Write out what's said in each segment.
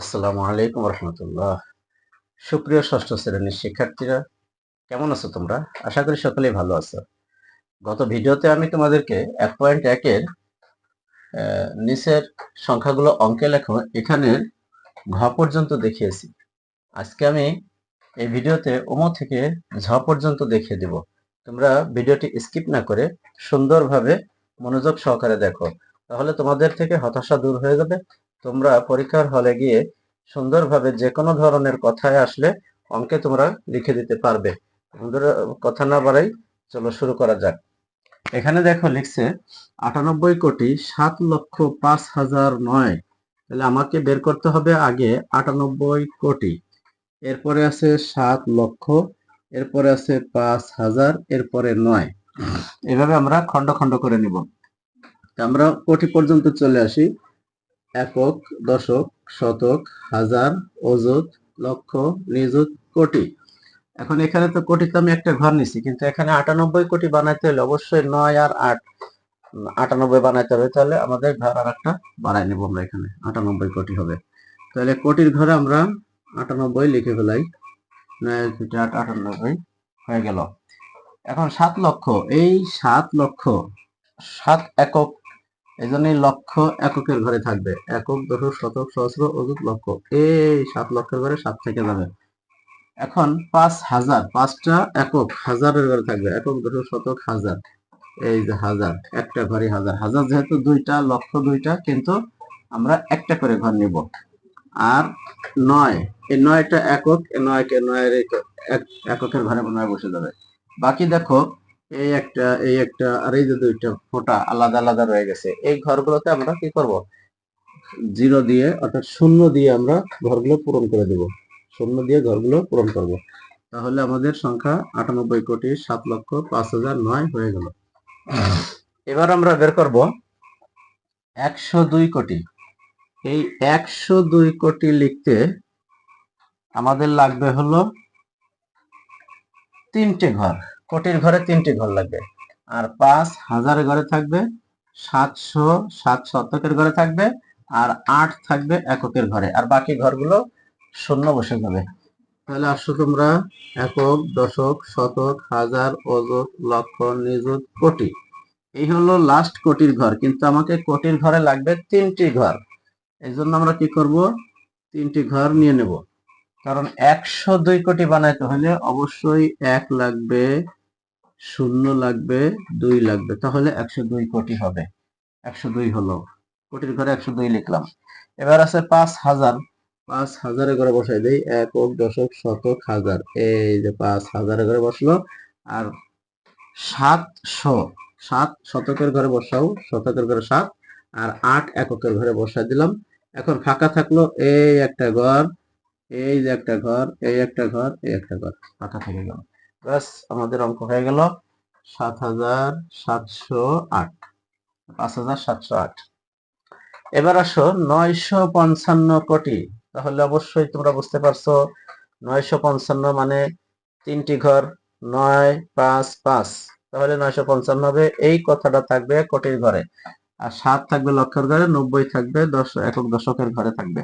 আসসালামু আলাইকুম রহমতুল্লাহ সুপ্রিয় ষষ্ঠ শ্রেণির শিক্ষার্থীরা, কেমন আছো তোমরা? আশা করি সকলেই ভালো আছো। গত ভিডিওতে আমি তোমাদেরকে এক পয়েন্ট একের নিচের সংখ্যাগুলো অঙ্কে লেখো এখানে ঘ পর্যন্ত দেখিয়েছি। আজকে আমি এই ভিডিওতে ওমো থেকে ঝ পর্যন্ত দেখিয়ে দেব। তোমরা ভিডিওটি স্কিপ না করে সুন্দরভাবে মনোযোগ সহকারে দেখো, তাহলে তোমাদের থেকে হতাশা দূর হয়ে যাবে। তোমরা পরীক্ষার হলে গিয়ে সুন্দরভাবে যে কোনো ধরনের কথায় আসলে অঙ্কে তোমরা লিখে দিতে পারবে। কথা না বাড়াই চলো শুরু করা যাক। এখানে দেখো লিখছে, আটানব্বই কোটি সাত লক্ষ পাঁচ হাজার নয়। তাহলে আমাকে বের করতে হবে আগে আটানব্বই কোটি। এরপরে আছে সাত লক্ষ, এরপরে আছে পাঁচ হাজার, এরপরে নয়। এভাবে আমরা খন্ড খন্ড করে নিব। আমরা কোটি পর্যন্ত চলে আসি। একক দশক শতক হাজার অযুত লক্ষ নিযুত কোটি। এখন এখানে তো কোটিতে আমি একটা ঘর নিছি কিন্তু এখানে আটানব্বই কোটি বানাইতে হলে অবশ্যই নয় আর আট আটানব্বই বানাইতে হবে তাহলে আমাদের ঘর আর একটা বানাই নেব আমরা এখানে আটানব্বই কোটি হবে। তাহলে কোটির ঘরে আমরা আটানব্বই লিখে ফেলাই নয় আট, আটানব্বই হয়ে গেল। এখন সাত লক্ষ এই সাত লক্ষ সাত একক এই লক্ষ এককের ঘরে থাকবে। একক, দশক, শতক, সহস্র, অযুত লক্ষ এই সাত লক্ষের ঘরে সাত থেকে যাবে। এখন পাঁচ হাজার, পাঁচটা একক হাজারের ঘরে থাকবে। একক, দশক, শতক, হাজার। এই যে হাজার, একটা ঘরে হাজার। হাজার যেহেতু দুইটা লক্ষ দুইটা, কিন্তু আমরা একটা করে ঘর নিব। আর নয়, এই নয়টা একক নয়কে নয়ের এক- এককের ঘরে নয় বসে যাবে। বাকি দেখো এই একটা এই একটা আর এই যে দুইটা ফোঁটা আলাদা আলাদা রয়ে গেছে, এই ঘরগুলোতে আমরা কি করব? জিরো দিয়ে, অর্থাৎ শূন্য দিয়ে আমরা ঘরগুলো পূরণ করে দেব। শূন্য দিয়ে ঘরগুলো পূরণ করব। তাহলে আমাদের সংখ্যা আটানব্বই কোটি সাত লক্ষ পাঁচ হাজার নয় হয়ে গেল। এবার আমরা বের করব একশো দুই কোটি। এই একশো দুই কোটি লিখতে আমাদের লাগবে হলো তিনটে ঘর। কোটির ঘরে তিনটি ঘর লাগবে। আর পাঁচ হাজার ঘরে থাকবে, সাতশো সাত শতকের ঘরে থাকবে, আর আট থাকবে এককের ঘরে। আর বাকি ঘরগুলো শূন্য বসে যাবে। তাহলে আসো তোমরা একক, দশক, শতক, হাজার, অযুত, লক্ষ, নিযুত, কোটি। এই হলো লাস্ট কোটির ঘর, কিন্তু আমাকে কোটির ঘরে লাগবে তিনটি ঘর। এই জন্য আমরা কি করব? তিনটি ঘর নিয়ে নেব। কারণ একশো দুই কোটি বানাইতে হলে অবশ্যই এক লাগবে, শূন্য লাগবে, দুই লাগবে। তাহলে একশো দুই কোটি হবে। একশো দুই হলো। কোটির ঘরে একশো দুই লিখলাম। এবার আছে পাঁচ হাজার। পাঁচ হাজারের ঘরে বসাই দেই। একক দশক শতক, হাজার। এই যে পাঁচ হাজারের ঘরে বসল। আর সাতশো, সাত শতকের ঘরে বসাও। শতকের ঘরে সাত। আর আট এককের ঘরে বসাই দিলাম। এখন ফাঁকা থাকল এই একটা ঘর। এই যে একটা ঘর, এই একটা ঘর, এই একটা ঘর ফাঁকা থেকে গেল। ব্যাস, আমাদের অঙ্ক হয়ে গেল সাত হাজার সাতশো আট। পাঁচ হাজার সাতশো আট। এবার আসো, নয়শো পঞ্চান্ন কোটি। তাহলে অবশ্যই তোমরা বুঝতে পারছ, নয়শো পঞ্চান্ন মানে তিনটি ঘর, নয়, পাঁচ পাঁচ। তাহলে নয়শো পঞ্চান্ন হবে, এই কথাটা থাকবে কোটির ঘরে। আর সাত থাকবে লক্ষের ঘরে, নব্বই থাকবে দশ, একক দশকের ঘরে থাকবে।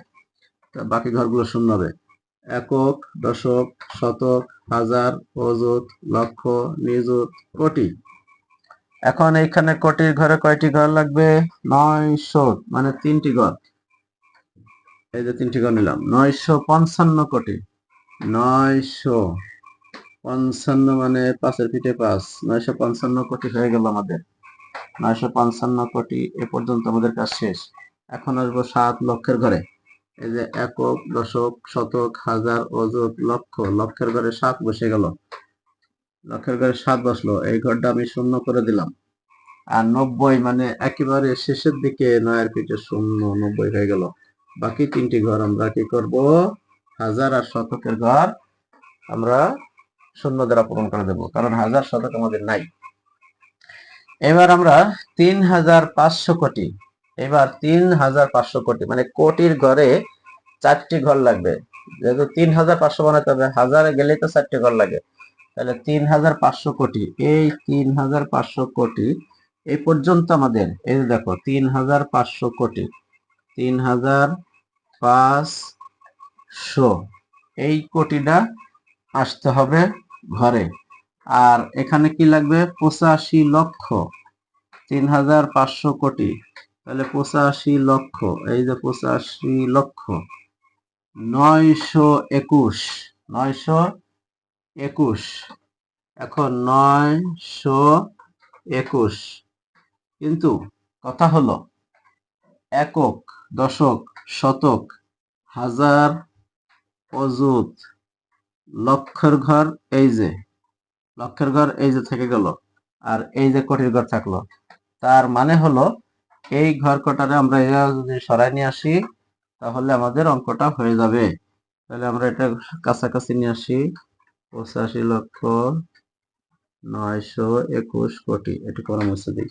বাকি ঘরগুলো শূন্য হবে। একক, দশক, শতক, হাজার, অযুত, লক্ষ, নিযুত, কোটি। এখন এইখানে কোটির ঘরে কয়টি ঘর লাগবে? নয়শো মানে তিনটি ঘর। এই যে তিনটি ঘর নিলাম। নয়শো পঞ্চান্ন কোটি। নয়শো পঞ্চান্ন মানে পাঁচের পিঠে পাঁচ। নয়শো পঞ্চান্ন কোটি হয়ে গেল আমাদের। নয়শো পঞ্চান্ন কোটি এ পর্যন্ত আমাদের কাজ শেষ। এখন আসব সাত লক্ষের ঘরে। এই যে একক, দশক, শতক, হাজার, অযুত, লক্ষ, লক্ষের ঘরে সাত বসে গেল। লক্ষের ঘরে সাত বসল, এই ঘরটা আমি শূন্য করে দিলাম। আর নব্বই মানে একেবারে শেষের দিকে নয়ের পিঠে শূন্য, নব্বই হয়ে গেল। বাকি তিনটি ঘর আমরা কি করব? হাজার আর শতকের ঘর আমরা শূন্য দ্বারা পূরণ করে দেব, কারণ হাজার শতক আমাদের নাই। এবার আমরা তিন হাজার পাঁচশো কোটি, এবার তিন হাজার পাঁচশো কোটি মানে কোটির ঘরে চারটি ঘর লাগবে। যেহেতু তিন হাজার পাঁচশো বানাতে হবে, হাজারে গেলেই তো চারটি ঘর লাগে। তাহলে তিন হাজার পাঁচশো কোটি, এই তিন হাজার পাঁচশো কোটি এই পর্যন্ত আমাদের, এই যে দেখো তিন হাজার পাঁচশো কোটি তিন হাজার পাঁচশো, এই কোটিটা আসতে হবে ঘরে। আর এখানে কি লাগবে? পঁচাশি লক্ষ তিন হাজার পাঁচশো কোটি। তাহলে পঁচাশি লক্ষ, এই যে পঁচাশি লক্ষ নয়শো একুশ নয়শো একুশ, এখন নয়শো একুশ। কিন্তু কথা হলো, একক, দশক, শতক, হাজার অযুত লক্ষের ঘর এই যে, লক্ষের ঘর এই যে থেকে গেল, আর এই যে কোটির ঘর থাকল। তার মানে হলো, এই ঘর কটারে আমরা যদি সরাই নিয়ে আসি তাহলে আমাদের অঙ্কটা হয়ে যাবে। তাহলে আমরা এটা কাছাকাছি নিয়ে আসি। পঁচাশি লক্ষ নয়শো একুশ কোটি। এটি মুছে দিই।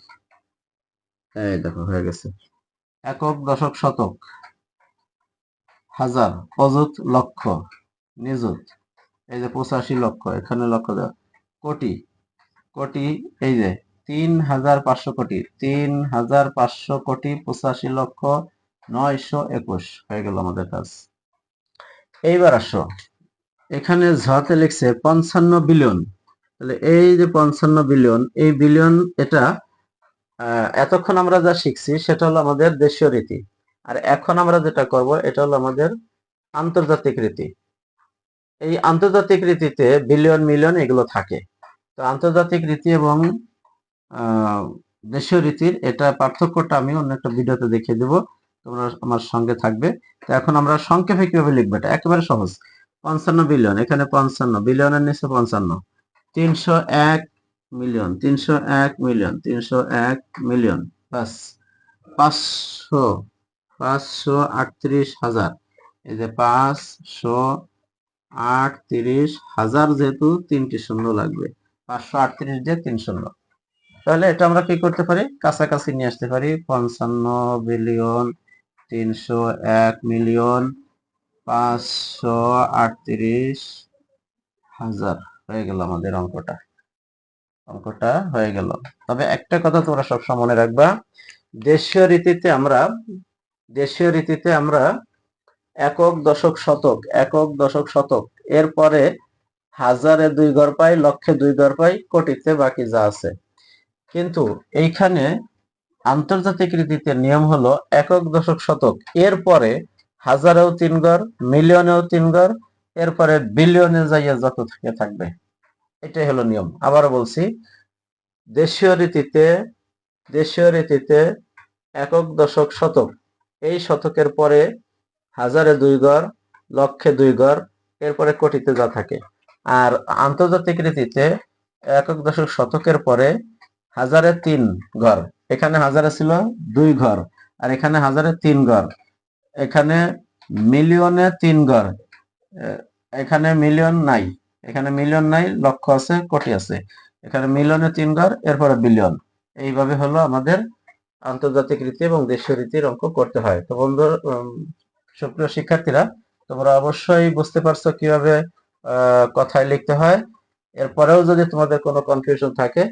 এই দেখো, হয়ে গেছে। একক দশক শতক। হাজার, অযুত লক্ষ, নিযুত। এই যে পঁচাশি লক্ষ, এখানে লক্ষ কোটি কোটি, এই যে তিন হাজার পাঁচশো কোটি, তিন হাজার পাঁচশো কোটি পঁচাশি লক্ষ নয়শো একুশ। হয়ে গেল আমাদের কাজ। এইবার আসো। এখানে ঝতে লিখছে পঞ্চান্ন বিলিয়ন। তাহলে এই যে পঞ্চান্ন বিলিয়ন, এই বিলিয়ন এটা এতক্ষণ আমরা যা শিখছি সেটা হলো আমাদের দেশীয় রীতি। আর এখন আমরা যেটা করব, এটা হলো আমাদের আন্তর্জাতিক রীতি। এই আন্তর্জাতিক রীতিতে বিলিয়ন, মিলিয়ন এগুলো থাকে। তো আন্তর্জাতিক রীতি এবং দেশীয় রীতির এটা পার্থক্যটা আমি অন্য একটা ভিডিওতে দেখিয়ে দেবো। তোমরা আমার সঙ্গে থাকবে। তো এখন আমরা সংক্ষেপে কীভাবে লিখব এটা? একেবারে সহজ। পঞ্চান্ন বিলিয়ন এখানে পঞ্চান্ন বিলিয়নের নিচে পঞ্চান্ন। তিনশো এক মিলিয়ন তিনশো এক মিলিয়ন তিনশো এক মিলিয়ন বাস পাঁচশো পাঁচশো আটত্রিশ হাজার। এই যে পাঁচশো আটত্রিশ হাজার যেহেতু তিনটি শূন্য লাগবে। পাঁচশো আটত্রিশ দিয়ে তিন শূন্য। তাহলে এটা আমরা কি করতে পারি? কাছাকাছি নিয়ে আসতে পারি। পঞ্চান্ন বিলিয়ন তিনশো এক মিলিয়ন পাঁচশো আটত্রিশ হাজার। হয়ে গেল আমাদের অঙ্কটা। অঙ্কটা হয়ে গেল। তবে একটা কথা তোমরা সবসময় মনে রাখবা, দেশীয় রীতিতে আমরা, দেশীয় রীতিতে আমরা একক, দশক, শতক, একক, দশক, শতক, এরপরে হাজারে দুই ঘর পাই, লক্ষে দুই ঘর পাই, কোটিতে বাকি যা আছে। কিন্তু এইখানে আন্তর্জাতিক রীতিতে নিয়ম হলো একক দশক শতক। এরপরে হাজারেও তিন ঘর মিলিয়নেও তিন ঘর এরপরে বিলিয়নে যাইয়া যত থেকে থাকবে। এটাই হলো নিয়ম। আবার বলছি, দেশীয় রীতিতে দেশীয় রীতিতে একক দশক শতক। এই শতকের পরে হাজারে দুই ঘর লক্ষে দুই ঘর এরপরে কোটিতে যা থাকে। আর আন্তর্জাতিক রীতিতে একক দশক শতকের পরে হাজারে তিন ঘর এখানে হাজারে ছিল দুই ঘর, আর এখানে হাজারে তিন ঘর। এখানে মিলিয়নে তিন ঘর। এখানে মিলিয়ন নাই। এখানে মিলিয়ন নাই, লক্ষ আছে, কোটি আছে। এখানে মিলিয়নে তিন ঘর, এরপরে বিলিয়ন। এইভাবে হলো আমাদের আন্তর্জাতিক রীতি এবং দেশীয় রীতির অঙ্ক করতে হয়। তো বন্ধু সুপ্রিয় শিক্ষার্থীরা, তোমরা অবশ্যই বুঝতে পারছ কীভাবে কথায় লিখতে হয়। এরপরেও যদি তোমাদের কোনো কনফিউশন থাকে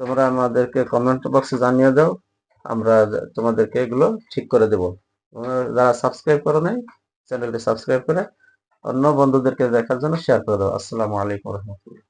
তোমরা আমাদেরকে কমেন্ট বক্সে জানিয়ে দাও, আমরা তোমাদেরকে এগুলো ঠিক করে দেব। যারা সাবস্ক্রাইব করো নাই চ্যানেলটি সাবস্ক্রাইব করে অন্য বন্ধুদেরকে দেখার জন্য শেয়ার করে দাও। আসসালামু আলাইকুম রহমতুল্লাহ।